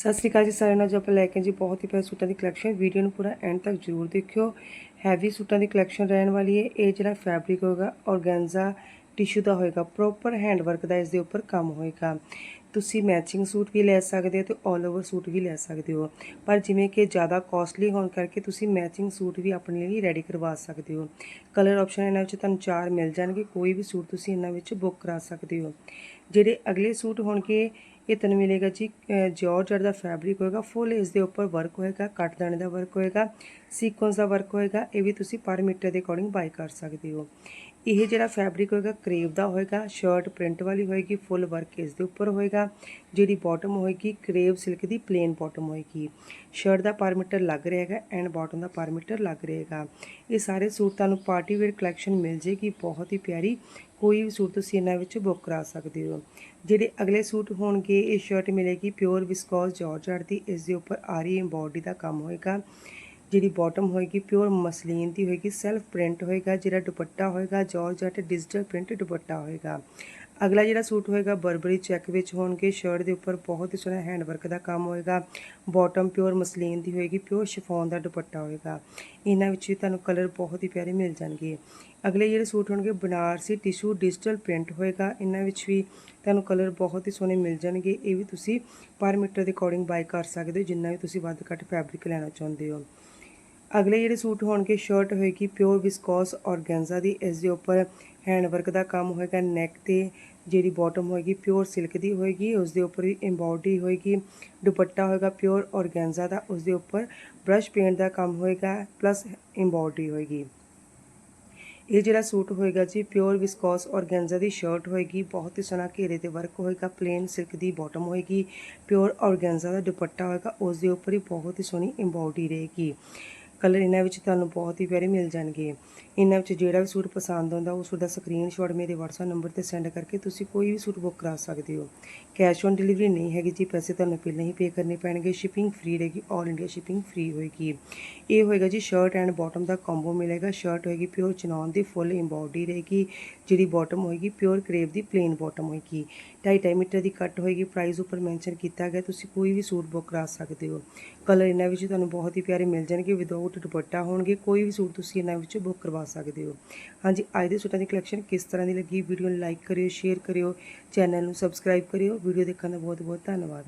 ਸਤਿ ਸ਼੍ਰੀ ਅਕਾਲ ਜੀ ਸਾਰਿਆਂ ਨੂੰ। ਅੱਜ ਆਪਾਂ ਲੈ ਕੇ ਜੀ ਬਹੁਤ ਹੀ ਪਿਆਰੇ ਸੂਟਾਂ ਦੀ ਕਲੈਕਸ਼ਨ ਵੀਡੀਓ ਨੂੰ ਪੂਰਾ ਐਂਡ ਤੱਕ ਜ਼ਰੂਰ ਦੇਖਿਓ। ਹੈਵੀ ਸੂਟਾਂ ਦੀ ਕਲੈਕਸ਼ਨ ਰਹਿਣ ਵਾਲੀ ਹੈ। ਇਹ ਜਿਹੜਾ ਫੈਬਰਿਕ ਹੋਗਾ ਔਰਗੈਂਜ਼ਾ ਟਿਸ਼ੂ ਦਾ ਹੋਏਗਾ। ਪ੍ਰੋਪਰ ਹੈਂਡ ਵਰਕ ਦਾ ਇਸ ਦੇ ਉੱਪਰ ਕੰਮ ਹੋਏਗਾ। ਤੁਸੀਂ ਮੈਚਿੰਗ ਸੂਟ ਵੀ ਲੈ ਸਕਦੇ ਹੋ ਤੇ 올 ਓਵਰ ਸੂਟ ਵੀ ਲੈ ਸਕਦੇ ਹੋ। ਪਰ ਜਿਵੇਂ ਕਿ ਜ਼ਿਆਦਾ ਕਾਸਟਲੀ ਹੋਣ ਕਰਕੇ ਤੁਸੀਂ ਮੈਚਿੰਗ ਸੂਟ ਵੀ ਆਪਣੇ ਲਈ ਰੈਡੀ ਕਰਵਾ ਸਕਦੇ ਹੋ। ਕਲਰ ਆਪਸ਼ਨ ਇਹਨਾਂ ਵਿੱਚ ਤੁਹਾਨੂੰ ਚਾਰ ਮਿਲ ਜਾਣਗੇ। ਕੋਈ ਵੀ ਸੂਟ ਤੁਸੀਂ ਇਹਨਾਂ ਵਿੱਚ ਬੁੱਕ ਕਰਾ ਸਕਦੇ ਹੋ। ਜਿਹੜੇ ਅਗਲੇ ਸੂਟ ਹੋਣਗੇ ਇਹ ਤੁਹਾਨੂੰ ਮਿਲੇਗਾ ਜੀ ਜਾਰਜਟ ਦਾ ਫੈਬਰਿਕ ਹੋਏਗਾ ਫੁੱਲ ਇਸ ਦੇ ਉੱਪਰ ਵਰਕ ਹੋਏਗਾ ਕੱਟ ਦਾਣੇ ਦਾ ਵਰਕ ਹੋਏਗਾ। ਸੀਕੁਐਂਸ ਦਾ ਵਰਕ ਹੋਏਗਾ, ਇਹ ਵੀ ਤੁਸੀਂ ਪਰ ਮੀਟਰ ਦੇ ਅਕੋਰਡਿੰਗ ਬਾਈ ਕਰ ਸਕਦੇ ਹੋ। ਇਹ ਜਿਹੜਾ ਫੈਬਰਿਕ ਹੋਏਗਾ ਕਰੇਵ ਦਾ ਹੋਏਗਾ ਸ਼ਰਟ ਪ੍ਰਿੰਟ ਵਾਲੀ ਹੋਏਗੀ ਫੁੱਲ ਵਰਕ ਇਸ ਦੇ ਉੱਪਰ ਹੋਏਗਾ, ਜਿਹੜੀ ਬਾਟਮ ਹੋਏਗੀ ਕਰੇਵ ਸਿਲਕ ਦੀ ਪਲੇਨ ਬਾਟਮ ਹੋਏਗੀ। ਸ਼ਰਟ ਦਾ ਪਰ ਮੀਟਰ ਲੱਗ ਰਹੇਗਾ ਐਂਡ ਬਾਟਮ ਦਾ ਪਰ ਮੀਟਰ ਲੱਗ ਰਹੇਗਾ ਇਹ ਸਾਰੇ ਸੂਟ ਤੁਹਾਨੂੰ ਪਾਰਟੀ ਵੇਅਰ ਕਲੈਕਸ਼ਨ ਮਿਲ ਜੇਗੀ ਬਹੁਤ ਹੀ ਪਿਆਰੀ। ਕੋਈ ਵੀ ਸੂਟ ਤੁਸੀਂ ਇਹਨਾਂ ਵਿੱਚ ਬੁੱਕ ਕਰਾ ਸਕਦੇ ਹੋ। ਜਿਹੜੇ ਅਗਲੇ ਸੂਟ ਹੋਣਗੇ, ਇਹ ਸ਼ਰਟ ਮਿਲੇਗੀ ਪਿਓਰ ਵਿਸਕੋਸ ਜਾਰਜਟ ਦੀ, ਇਸ ਦੇ ਉੱਪਰ ਆਰੀ ਐਮਬੋਡੀ ਦਾ ਕੰਮ ਹੋਏਗਾ। ਜਿਹੜੀ ਬਾਟਮ ਹੋਏਗੀ ਪਿਓਰ ਮਸਲੀਨ ਦੀ ਹੋਏਗੀ ਸੈਲਫ ਪ੍ਰਿੰਟ ਹੋਏਗਾ, ਜਿਹੜਾ ਦੁਪੱਟਾ ਹੋਏਗਾ ਜਾਰਜਟ ਡਿਜੀਟਲ ਪ੍ਰਿੰਟ ਦੁਪੱਟਾ ਹੋਏਗਾ। ਅਗਲਾ ਜਿਹੜਾ ਸੂਟ ਹੋਏਗਾ ਬਰਬਰੀ ਚੈੱਕ ਵਿੱਚ ਹੋਣਗੇ ਸ਼ਰਟ ਦੇ ਉੱਪਰ ਬਹੁਤ ਹੀ ਸੋਹਣਾ ਹੈਂਡ ਵਰਕ ਦਾ ਕੰਮ ਹੋਏਗਾ ਬਾਟਮ ਪਿਓਰ ਮਸਲੀਨ ਦੀ ਹੋਏਗੀ ਪਿਓਰ ਸ਼ਿਫੋਨ ਦਾ ਦੁਪੱਟਾ ਹੋਏਗਾ। ਇਹਨਾਂ ਵਿੱਚ ਵੀ ਤੁਹਾਨੂੰ ਕਲਰ ਬਹੁਤ ਹੀ ਪਿਆਰੇ ਮਿਲ ਜਾਣਗੇ। ਅਗਲੇ ਜਿਹੜੇ ਸੂਟ ਹੋਣਗੇ, ਬਨਾਰਸੀ ਟਿਸ਼ੂ ਡਿਜੀਟਲ ਪ੍ਰਿੰਟ ਹੋਏਗਾ, ਇਹਨਾਂ ਵਿੱਚ ਵੀ ਤੁਹਾਨੂੰ ਕਲਰ ਬਹੁਤ ਹੀ ਸੋਹਣੇ ਮਿਲ ਜਾਣਗੇ। ਇਹ ਵੀ ਤੁਸੀਂ ਪਰ ਮੀਟਰ ਦੇ ਅਕੋਰਡਿੰਗ ਬਾਈ ਕਰ ਸਕਦੇ ਹੋ, ਜਿੰਨਾ ਵੀ ਤੁਸੀਂ ਵੱਧ ਘੱਟ ਫੈਬਰਿਕ ਲੈਣਾ ਚਾਹੁੰਦੇ ਹੋ। ਅਗਲੇ ਜਿਹੜੇ ਸੂਟ ਹੋਣਗੇ ਸ਼ਰਟ ਹੋਏਗੀ ਪਿਓਰ ਵਿਸਕੋਸ ਔਰਗੈਂਜ਼ਾ ਦੀ, ਇਸ ਦੇ ਉੱਪਰ ਹੈਂਡ ਵਰਕ ਦਾ ਕੰਮ ਹੋਏਗਾ ਨੈਕ ਤੇ ਜਿਹੜੀ ਬਾਟਮ ਹੋਏਗੀ ਪਿਓਰ ਸਿਲਕ ਦੀ ਹੋਏਗੀ, ਉਸ ਦੇ ਉੱਪਰ ਵੀ ਐਮਬੋਡੀ ਹੋਏਗੀ, ਦੁਪੱਟਾ ਹੋਏਗਾ ਪਿਓਰ ਔਰਗੈਂਜ਼ਾ ਦਾ, ਉਸ ਦੇ ਉੱਪਰ ਬ੍ਰਸ਼ ਪੇਂਟ ਦਾ ਕੰਮ ਹੋਏਗਾ ਪਲੱਸ ਐਮਬੋਡੀ ਹੋਏਗੀ। ਇਹ ਜਿਹੜਾ ਸੂਟ ਹੋਏਗਾ ਜੀ ਪਿਓਰ ਵਿਸਕੋਸ ਔਰਗੈਂਜ਼ਾ ਦੀ ਸ਼ਰਟ ਹੋਏਗੀ, ਬਹੁਤ ਹੀ ਸੋਹਣਾ ਘੇਰੇ ਤੇ ਵਰਕ ਹੋਏਗਾ ਪਲੇਨ ਸਿਲਕ ਦੀ ਬਾਟਮ ਹੋਏਗੀ ਪਿਓਰ ਔਰਗੈਂਜ਼ਾ ਦਾ ਦੁਪੱਟਾ ਹੋਏਗਾ, ਉਸ ਦੇ ਉੱਪਰ ਹੀ ਬਹੁਤ ਹੀ ਸੋਹਣੀ ਐਮਬੋਡੀ ਰਹੇਗੀ। ਕਲਰ ਇਹਨਾਂ ਵਿੱਚ ਤੁਹਾਨੂੰ ਬਹੁਤ ਹੀ ਪਿਆਰੇ ਮਿਲ ਜਾਣਗੇ। ਇਹਨਾਂ ਵਿੱਚ ਜਿਹੜਾ ਵੀ ਸੂਟ ਪਸੰਦ ਆਉਂਦਾ ਉਸ ਦਾ ਸਕਰੀਨਸ਼ਾਟ ਮੇਰੇ WhatsApp ਨੰਬਰ ਤੇ ਸੈਂਡ ਕਰਕੇ ਤੁਸੀਂ ਕੋਈ ਵੀ ਸੂਟ ਬੁੱਕ ਕਰਾ ਸਕਦੇ ਹੋ। ਕੈਸ਼ ਔਨ ਡਿਲੀਵਰੀ ਨਹੀਂ ਹੈਗੀ ਜੀ, ਪੈਸੇ ਤੁਹਾਨੂੰ ਪਹਿਲਾਂ ਹੀ ਪੇ ਕਰਨੇ ਪੈਣਗੇ ਸ਼ਿਪਿੰਗ ਫ੍ਰੀ ਰਹੇਗੀ 올 ਇੰਡੀਆ ਸ਼ਿਪਿੰਗ ਫ੍ਰੀ ਹੋਏਗੀ। ਇਹ ਹੋਏਗਾ ਜੀ ਸ਼ਰਟ ਐਂਡ ਬਾਟਮ ਦਾ ਕੰਬੋ ਮਿਲੇਗਾ ਸ਼ਰਟ ਹੋਏਗੀ ਪਿਓਰ ਚਨੌਨ ਦੀ ਫੁੱਲ ਇੰਬੋਡੀ ਰਹੇਗੀ, ਜਿਹੜੀ ਬਾਟਮ ਹੋਏਗੀ ਪਿਓਰ ਕਰੇਵ ਦੀ ਪਲੇਨ ਬਾਟਮ ਹੋਏਗੀ। 2.5 ਮੀਟਰ ਦੀ ਕੱਟ ਹੋਏਗੀ ਪ੍ਰਾਈਸ ਉੱਪਰ ਮੈਂਸ਼ਨ ਕੀਤਾ ਗਿਆ, ਤੁਸੀਂ ਕੋਈ ਵੀ ਸੂਟ ਬੁੱਕ ਕਰਾ ਸਕਦੇ ਹੋ। ਕਲਰ ਇਹਨਾਂ ਵਿੱਚ ਤੁਹਾਨੂੰ ਬਹੁਤ ਹੀ ਪਿਆਰੇ ਮਿਲ ਜਾਣਗੇ ਵਿਦਆਊਟ ਸੂਟ, ਦੁਪੱਟਾ ਹੋਣਗੇ, ਕੋਈ ਵੀ ਸੂਟ ਤੁਸੀਂ ਇਹਨਾਂ ਵਿੱਚ ਬੁੱਕ ਕਰਵਾ ਸਕਦੇ ਹੋ। ਹਾਂਜੀ, ਅੱਜ ਦੇ ਸੂਟਾਂ ਦੀ ਕਲੈਕਸ਼ਨ ਕਿਸ ਤਰ੍ਹਾਂ ਦੀ ਲੱਗੀ? ਵੀਡੀਓ ਨੂੰ ਲਾਈਕ ਕਰਿਓ ਸ਼ੇਅਰ ਕਰਿਓ ਚੈਨਲ ਨੂੰ ਸਬਸਕ੍ਰਾਈਬ ਕਰਿਓ। ਵੀਡੀਓ ਦੇਖਣ ਦਾ ਬਹੁਤ ਬਹੁਤ ਧੰਨਵਾਦ।